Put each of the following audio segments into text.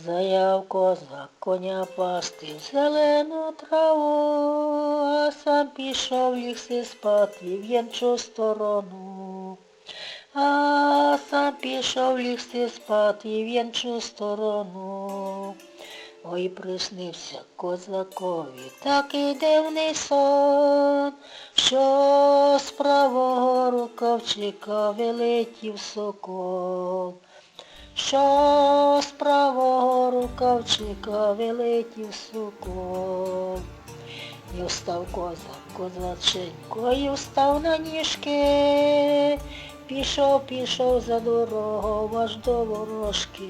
Заяв козак коня пасти в зелену траву, а сам пішов лігси спати в іншу сторону. А сам пішов лігси спати в іншу сторону. Ой, приснився козакові такий дивний сон, що з правого рукавчика вилетів сокол, що з правого рукавчика вилетів сокол. І встав козак, козаченько, і встав на ніжки, пішов, пішов за дорогу аж до ворожки.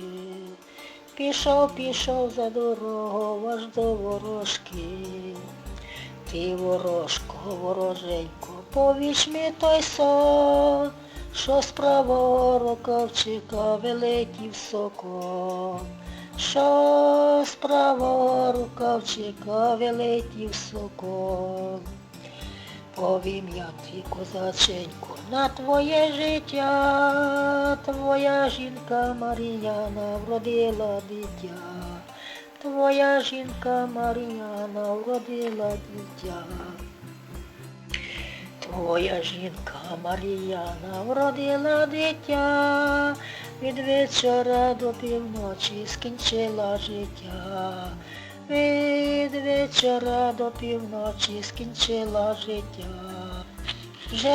Пішов, пішов за дорогу аж до ворожки. Ти ворожко, вороженько, повіч мені той сон, що з правого рукавчика вилетів сокол, що з правого рукавчика вилетів сокол. Повім я ти, козаченько, на твоє життя, твоя жінка Мар'яна вродила дитя, твоя жінка Мар'яна вродила дитя. Твоя жінка Мар'яна вродила дитя, від вечора до півночі скінчила життя. Від вечора до півночі скінчила життя. Вже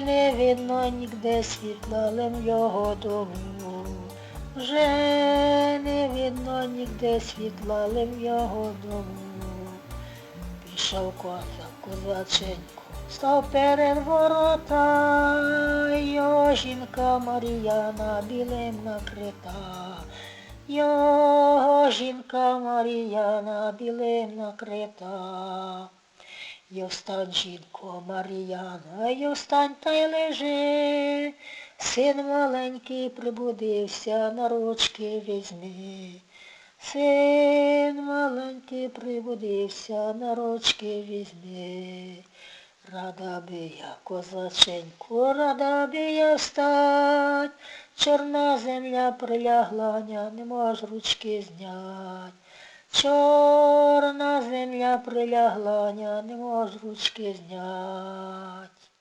не видно нігде світла лем його дому. Вже не видно нігде світла лем його дому. Пішов козак, козаченько, став перед ворота, його жінка Мар'яна білим накрита. Його жінка Мар'яна білим накрита. Й встань, жінко Мар'яна, й встань та й лежи. Син маленький прибудився, на ручки візьми. Син маленький прибудився, на ручки візьми. Рада би я, козаченьку, рада би я встать, Чорна земля прилягла, ня, не мож ручки знять. Чорна земля прилягла, ня, не мож ручки знять.